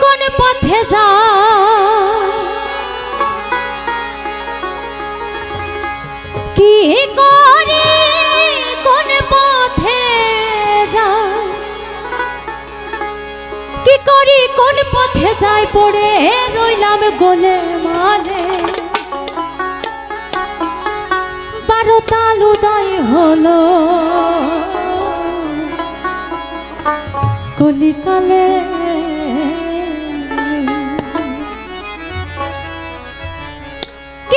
কোন পথে যা কি করি কোন পথে যা কি করি কোন পথে যাই? পড়ে রইলাম গোলে মালে বারো তালুদায় উদয় হলো। কলিকালে ¡Qué